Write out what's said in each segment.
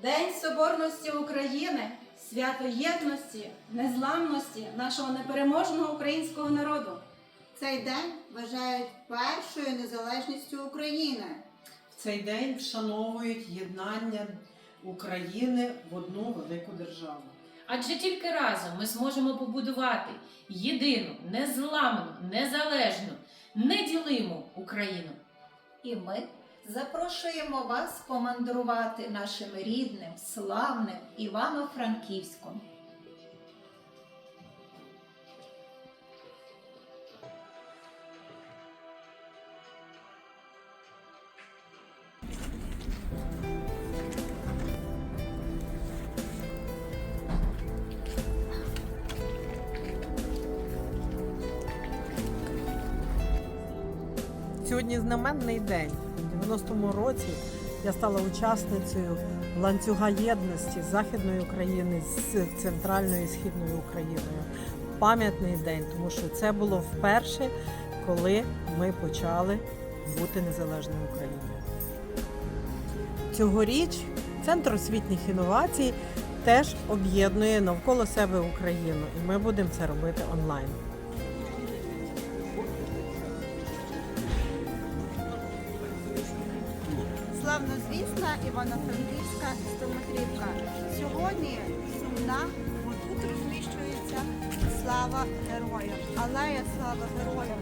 День Соборності України, свято єдності, незламності нашого непереможного українського народу. Цей день вважають першою незалежністю України. В цей день вшановують єднання України в одну велику державу. Адже тільки разом ми зможемо побудувати єдину, незламну, незалежну, неділиму Україну. І ми запрошуємо вас помандрувати нашим рідним, славним Івано-Франківськом. Сьогодні знаменний день. У 90-му році я стала учасницею ланцюга єдності Західної України з центральною і східною Україною. Пам'ятний день, тому що це було вперше, коли ми почали бути незалежною Україною. Цьогоріч Центр освітніх інновацій теж об'єднує навколо себе Україну, і ми будемо це робити онлайн. Славнозвісна Івано-Франківська стометрівка. Сьогодні сумна, бо тут розміщується слава героям. Алея слава героям.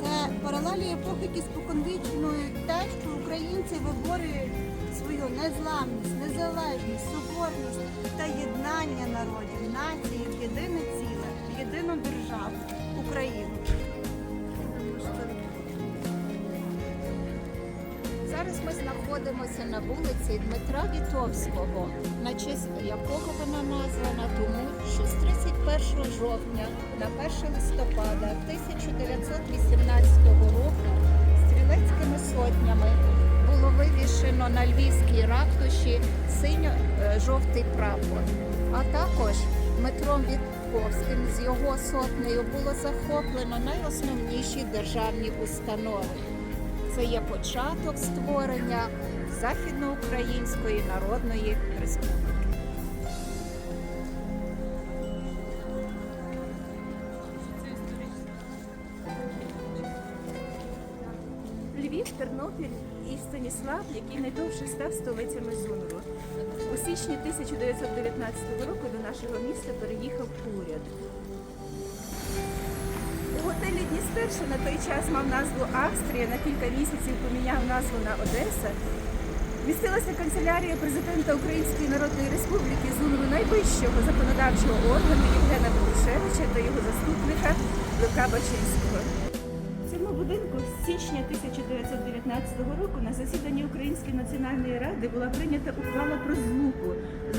Це паралелі епохи, які споконвічнують те, що українці виборюють свою незламність, незалежність, соборність та єднання народів, нації в єдине ціле, в єдину державу Україну. Зараз ми знаходимося на вулиці Дмитра Вітовського, на честь якого вона названа, тому що з 31 жовтня на 1 листопада 1918 року стрілецькими сотнями було вивішено на львівській ратуші синьо-жовтий прапор. А також Дмитром Вітковським з його сотнею було захоплено найосновніші державні установи. Це є початок створення Західноукраїнської Народної Республіки. Львів, Тернопіль і Станіслав, який найдовше став столицями ЗУНРу. У січні 1919 року до нашого міста переїхав уряд. Готелі Дністер, що на той час мав назву Австрія, на кілька місяців поміняв назву на Одеса. Містилася канцелярія президента Української Народної Республіки ЗУНРу найвищого законодавчого органу Євгена Петрушевича та його заступника Лука Бачинського. В цьому будинку з січня 1919 року на засіданні Української національної ради була прийнята ухвала про злуку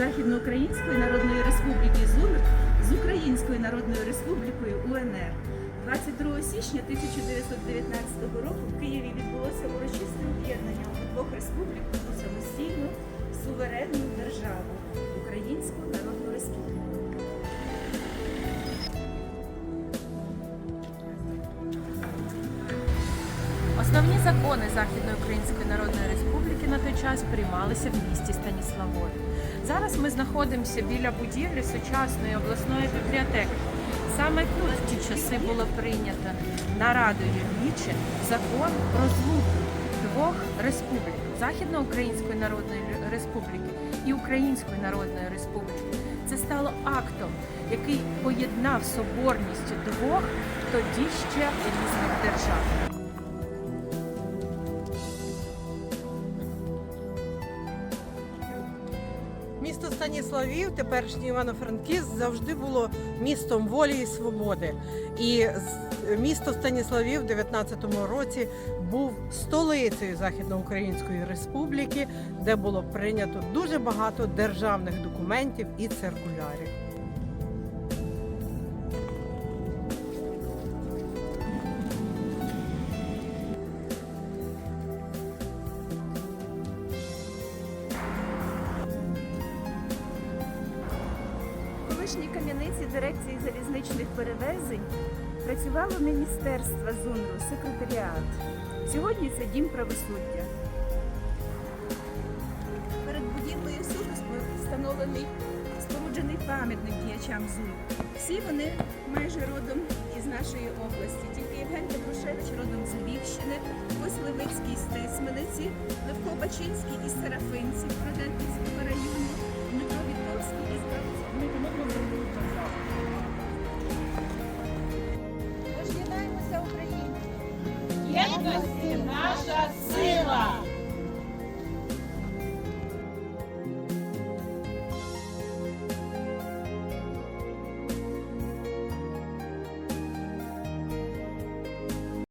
Західноукраїнської Народної Республіки ЗУНР з Українською Народною Республікою УНР. 22 січня 1919 року в Києві відбулося урочисте об'єднання двох республік у самостійну суверенну державу Українську Народну Республіку. Основні закони Західної Української Народної Республіки на той час приймалися в місті Станіславові. Зараз ми знаходимося біля будівлі сучасної обласної бібліотеки. Саме тут в ті часи було прийнято нарадою Вічі закон про злуку двох республік Західноукраїнської Народної Республіки і Української Народної Республіки. Це стало актом, який поєднав соборністю двох тоді ще різних держав. Станіславів, теперішній Івано-Франківськ, завжди було містом волі і свободи. І місто Станіславів у 19-му році був столицею Західноукраїнської республіки, де було прийнято дуже багато державних документів і циркулярів. Колишній кам'яниці дирекції залізничних перевезень працювало Міністерство ЗУНРу, секретаріат. Сьогодні це дім правосуддя. Перед будівлею суду встановлений, споруджений пам'ятник діячам ЗУЛ. Всі вони майже родом із нашої області. Тільки Євген Петрушевич родом з Львівщини, ось Левицький з Тисмениці, Левко Бачинський із Серафинців Продетницького району, precious